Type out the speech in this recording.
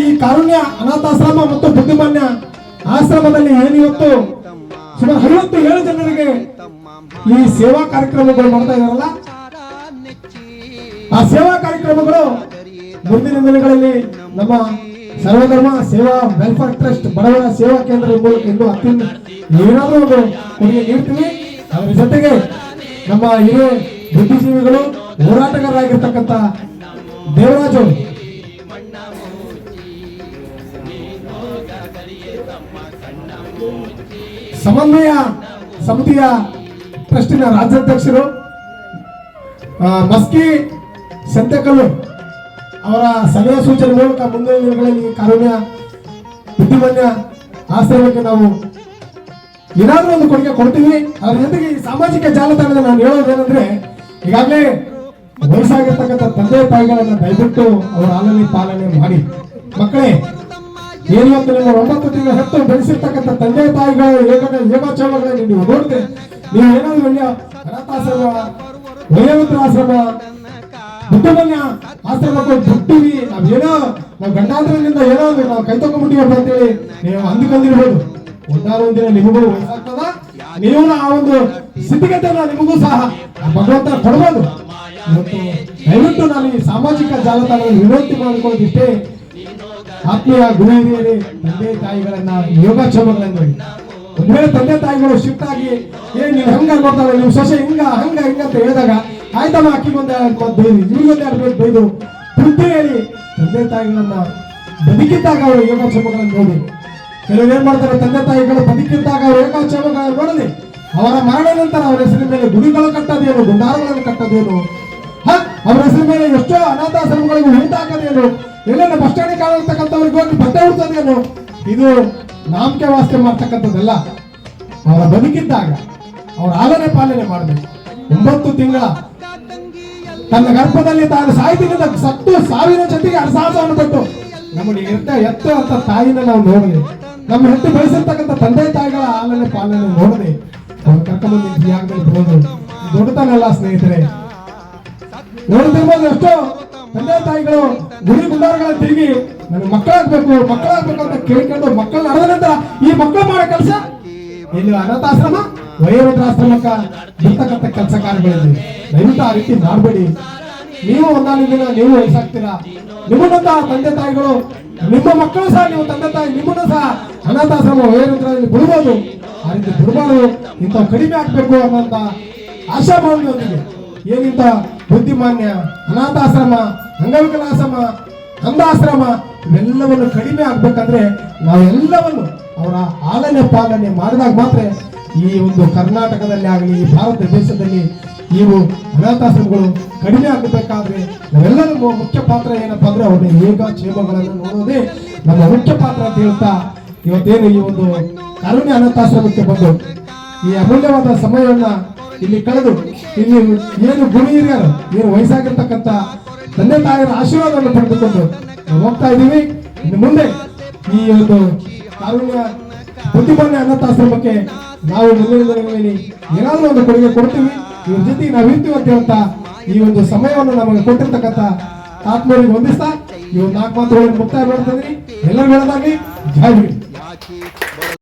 ಈ ಕಾರುಣ್ಯ, ಅನಾಥಾಶ್ರಮ ಮತ್ತು ಬುದ್ಧಿಮಾನ್ಯ ಆಶ್ರಮದಲ್ಲಿ ಏನು ಇವತ್ತು ಸುಮಾರು ಐವತ್ತು ಏಳು ಜನರಿಗೆ ಈ ಸೇವಾ ಕಾರ್ಯಕ್ರಮಗಳು ಮಾಡ್ತಾ ಇದಾರಲ್ಲ ಆ ಸೇವಾ ಕಾರ್ಯಕ್ರಮಗಳು ಮುಂದಿನ ದಿನಗಳಲ್ಲಿ ನಮ್ಮ ಸರ್ವಧರ್ಮ ಸೇವಾ ವೆಲ್ಫೇರ್ ಟ್ರಸ್ಟ್, ಬಡವರ ಸೇವಾ ಕೇಂದ್ರ ಮೂಲಕ ಇಂದು ಅತ್ಯಂತ ಏನಾದರೂ ಒಂದು ಕೊಡುಗೆ ನೀಡ್ತೀವಿ. ಅದರ ಜೊತೆಗೆ ನಮ್ಮ ಹಿರಿಯ ಬುದ್ಧಿಜೀವಿಗಳು, ಹೋರಾಟಗಾರರಾಗಿರ್ತಕ್ಕಂಥ ದೇವರಾಜ್ ಸಮನ್ವಯ ಸಮಿತಿಯ ಟ್ರಸ್ಟಿನ ರಾಜ್ಯಾಧ್ಯಕ್ಷರು ಮಸ್ಕಿ ಸಂತೆಕಲ್ಲು ಅವರ ಸಲಹೆ ಸೂಚನೆ ಮೂಲಕ ಮುಂದಿನ ದಿನಗಳಲ್ಲಿ ಕಾರುಣ್ಯ ಬುದ್ಧಿಮಾನ್ಯ ಆಶ್ರಮಕ್ಕೆ ನಾವು ಏನಾದರೂ ಒಂದು ಕೊಡುಗೆ ಕೊಡ್ತೀವಿ. ಅದ್ರ ಜೊತೆಗೆ ಈ ಸಾಮಾಜಿಕ ಜಾಲತಾಣದ ನಾನು ಹೇಳೋದೇನೆಂದ್ರೆ, ಈಗಾಗಲೇ ವಯಸ್ಸಾಗಿರ್ತಕ್ಕಂಥ ತಂದೆ ತಾಯಿಗಳನ್ನು ದಯವಿಟ್ಟು ಅವರ ಆಲನೆ ಪಾಲನೆ ಮಾಡಿ. ಏನಿವತ್ತು ನಿಮ್ಮ ಒಂಬತ್ತು ತಿಂಗಳ ಹತ್ತು ಬೆಳೆಸಿರ್ತಕ್ಕಂಥ ತಂದೆ ತಾಯಿಗಳು ಯೋಗ ಯೋಗಾಚಾರಗಳನ್ನ ನೀವು ನೋಡ್ತೀರಿ ನೀವು ಏನಾದ್ರು ಒಳ್ಳೆಯ ಅನಾಥಾಶ್ರಮ ವಯೋವೃದ್ಧ ಆಶ್ರಮ ಬುದ್ಧಮನ್ಯ ಆಶ್ರಮಕ್ಕೆ ಬಿಟ್ಟಿವಿ ನಾವೇನೋ ನಾವು ಗಂಡಾಂತರದಿಂದ ಏನೋ ನಾವು ಕೈ ತಗೊಂಡ್ಬಿಟ್ಟಿವಪ್ಪ ಅಂತೇಳಿ ನೀವು ಅಂದುಕೊಂಡಿರ್ಬೋದು. ಒಂದಾರು ಒಂದಿನ ನಿಮಗೂ ವಯಸ್ಸಾಗ್ತದ, ನೀವು ಆ ಒಂದು ಸ್ಥಿತಿಗತಿಯನ್ನ ನಿಮಗೂ ಸಹ ಭಗವಂತ ಕೊಡ್ಬೋದು. ಇವತ್ತು ದಯವಿಟ್ಟು ನಾನು ಈ ಸಾಮಾಜಿಕ ಜಾಲತಾಣದಲ್ಲಿ ವಿನಂತಿ ಮಾಡಿಕೊಳ್ಳೋದಿಷ್ಟೇ ಆತ್ಮೀಯ ಗುರು ತಂದೆ ತಾಯಿಗಳನ್ನ ಯೋಗಾಕ್ಷೇಮಗಳನ್ನು ಒಂದ್ ತಂದೆ ತಾಯಿಗಳು ಶಿಫ್ಟ್ ಆಗಿ ಏನ್ ನೀವು ಹಂಗ ನೋಡ್ತಾವೆ ನೀವು ಸೊಸೆ ಹಿಂಗ, ಹಂಗ, ಹಿಂಗ ಅಂತ ಹೇಳಿದಾಗ, ಆಯ್ತಮ್ಮ, ಅಕ್ಕಿ ಬಂದ ಬೈದು ಇವ್ರಿಗೊಂದ್ ಮಾತು ಬೈದು, ಬುದ್ಧಿ ಹೇಳಿ ತಂದೆ ತಾಯಿಗಳನ್ನ ಬದುಕಿದ್ದಾಗ ಅವರು ಯೋಗಾಕ್ಷೇಮಗಳನ್ನು ನೋಡಿ ಕೆಲವರು ಏನ್ ಮಾಡ್ತಾರೆ, ತಂದೆ ತಾಯಿಗಳು ಬದುಕಿದ್ದಾಗ ಅವರು ಯೋಗಾಕ್ಷೇಮಗಳನ್ನು ನೋಡಲಿ. ಅವರ ಮರಣ ನಂತರ ಅವರ ಹೆಸರಿನ ಮೇಲೆ ಗುಡಿಗಳು ಕಟ್ಟೋದೇನು, ಗುಂಡಾರಗಳನ್ನು ಕಟ್ಟೋದೇನು? ಅವರ ಹೆಸರಿನ ಮೇಲೆ ಎಷ್ಟೋ ಅನಾಥಾಶ್ರಮಗಳಿಗೆ ಉಂಟಾಗದೇನು ಎಲ್ಲೆಲ್ಲ ಬಸ್ ಸ್ಟ್ಯಾಂಡ್ ಕಾಣಿರ್ತಕ್ಕಂಥವ್ರಿಗೆ ಹೋಗಿ ಬಟ್ಟೆ ಉಡ್ತದೇನು ಇದು ನಾಮಕೆ ವಾಸ್ತೆ ಮಾಡ್ತಕ್ಕಂಥದ್ದಲ್ಲ. ಅವರ ಬದುಕಿದ್ದಾಗ, ಅವರ ಆಲನೆ ಪಾಲನೆ ಮಾಡಬೇಕು ಒಂಬತ್ತು ತಿಂಗಳ ತನ್ನ ಗರ್ಭದಲ್ಲಿ ತಾನು ಸಾಯ್ತಿಗಿಂತ ಸತ್ತು ಸಾವಿನ ಜೊತೆಗೆ ಅರಸಾಸವನ್ನು ಕೊಟ್ಟು ನಮಗೆ ಎತ್ತ ಎತ್ತ ಅಂತ ತಾಯಿನ ನಾವು ನೋಡಿದೆ. ನಮ್ಮ ಹೆತ್ತು ಬೆಳೆಸಿರ್ತಕ್ಕಂಥ ತಂದೆ ತಾಯಿಗಳ ಆಲನೆ ಪಾಲನೆ ನೋಡದೆ. ಅವ್ರು ಕರ್ಕೊಂಡು ಈ ದೊಡ್ಡತನಲ್ಲ ಸ್ನೇಹಿತರೆ. ನೋಡ್ತಿರ್ಬೋದು ಎಷ್ಟೋ ತಂದೆ ತಾಯಿಗಳು ಗುಡಿ ಗುಂಡಾರಗಳ ತಿರುಗಿ ನನಗೆ ಮಕ್ಕಳಾಗ್ಬೇಕು ಮಕ್ಕಳಾಗ್ಬೇಕು ಅಂತ ಕೇಳ್ಕೊಂಡು ಮಕ್ಕಳ ನಡೆದ ಈ ಮಕ್ಕಳು ಮಾಡೋ ಕೆಲಸ? ಇಲ್ಲಿ ಅನಾಥಾಶ್ರಮ, ವಯೋವೃದ್ಧಾಶ್ರಮಕ್ಕ ಇರ್ತಕ್ಕಂಥ ಕೆಲಸ ಕಾರ್ಯಗಳಲ್ಲಿ ದಯವಿಟ್ಟು ಆ ರೀತಿ ಮಾಡಬೇಡಿ. ನೀವು ಒಂದಾನ ದಿನ ನೀವು ವಯಸ್ಸಾಗ್ತೀರಾ? ನಿಮ್ಮನ್ನಂತ ತಂದೆ ತಾಯಿಗಳು, ನಿಮ್ಮ ಮಕ್ಕಳು ಸಹ ನೀವು ತಂದೆ ತಾಯಿ, ನಿಮ್ಮನ್ನು ಸಹ ಅನಾಥಾಶ್ರಮ ವಯೋವೃದ್ಧರಲ್ಲಿ ಬಿಡ್ಬೋದು ಆ ರೀತಿ ಬಿಡಬಾರ್ದು. ಇಂಥ ಕಡಿಮೆ ಆಗ್ಬೇಕು ಅನ್ನೋಂಥ ಆಶಾಭಾವನೆಯೊಂದಿಗೆ ಏನಿಂತ ಬುದ್ಧಿಮಾನ್ಯ, ಅನಾಥಾಶ್ರಮ, ಅಂಗವಿಕಲಾಶ್ರಮ, ಅಂಧಾಶ್ರಮ, ಇವೆಲ್ಲವನ್ನು ಕಡಿಮೆ ಆಗ್ಬೇಕಂದ್ರೆ ನಾವೆಲ್ಲವನ್ನು ಅವರ ಆಲನೆ ಪಾಲನೆ ಮಾಡಿದಾಗ ಮಾತ್ರ ಈ ಒಂದು ಕರ್ನಾಟಕದಲ್ಲಿ ಆಗಲಿ, ಈ ಭಾರತ ದೇಶದಲ್ಲಿ ಇವು ಅನಾಥಾಶ್ರಮಗಳು ಕಡಿಮೆ ಆಗಬೇಕಾದ್ರೆ ನಾವೆಲ್ಲರೂ ಮುಖ್ಯ ಪಾತ್ರ ಏನಪ್ಪಾ ಅಂದ್ರೆ ಅವ್ರನ್ನ ಯೋಗ ಕ್ಷೇಮಗಳನ್ನು ನೋಡೋದೇ ನಮ್ಮ ಮುಖ್ಯ ಪಾತ್ರ ಅಂತ ಹೇಳ್ತಾ ಇವತ್ತೇನು ಈ ಒಂದು ಕಾರುಣ್ಯ ಅನಾಥಾಶ್ರಮಕ್ಕೆ ಬಂದು ಈ ಅಮೂಲ್ಯವಾದ ಸಮಯವನ್ನ ಇಲ್ಲಿ ಕಳೆದು ಇಲ್ಲಿ ಏನು ಗುರಿ ಹಿರಿಯರು ಏನು ವಯಸ್ಸಾಗಿರ್ತಕ್ಕಂಥ ತಂದೆ ತಾಯಿಯರ ಆಶೀರ್ವಾದವನ್ನು ಪಡೆದುಕೊಂಡು ನಾವು ಹೋಗ್ತಾ ಇದ್ದೀವಿ. ಇನ್ನು ಮುಂದೆ ಈ ಒಂದು ಕಾರುಣ್ಯ ಬುದ್ಧಿಮಾನ್ಯ ಅನಾಥಾಶ್ರಮಕ್ಕೆ ನಾವು ಮುಂದಿನ ಏನಾದರೂ ಒಂದು ಕೊಡುಗೆ ಕೊಡ್ತೀವಿ. ಇವ್ರ ಜೊತೆ ನಾವು ಇರ್ತೀವಿ ಅಂತ ಹೇಳ್ತಾ ಈ ಒಂದು ಸಮಯವನ್ನು ನಮಗೆ ಕೊಟ್ಟಿರ್ತಕ್ಕಂಥ ಆತ್ಮರಿಗೆ ಹೊಂದಿಸ್ತಾ ಈ ಒಂದು ನಾಲ್ಕು ಮಾತುಗಳನ್ನು ಮುಕ್ತಾಯ ಮಾಡ್ತಾ ಎಲ್ಲರಿಗೂ ಹೇಳೋದಾಗಿ ಜೈ ಹಿಂದ್.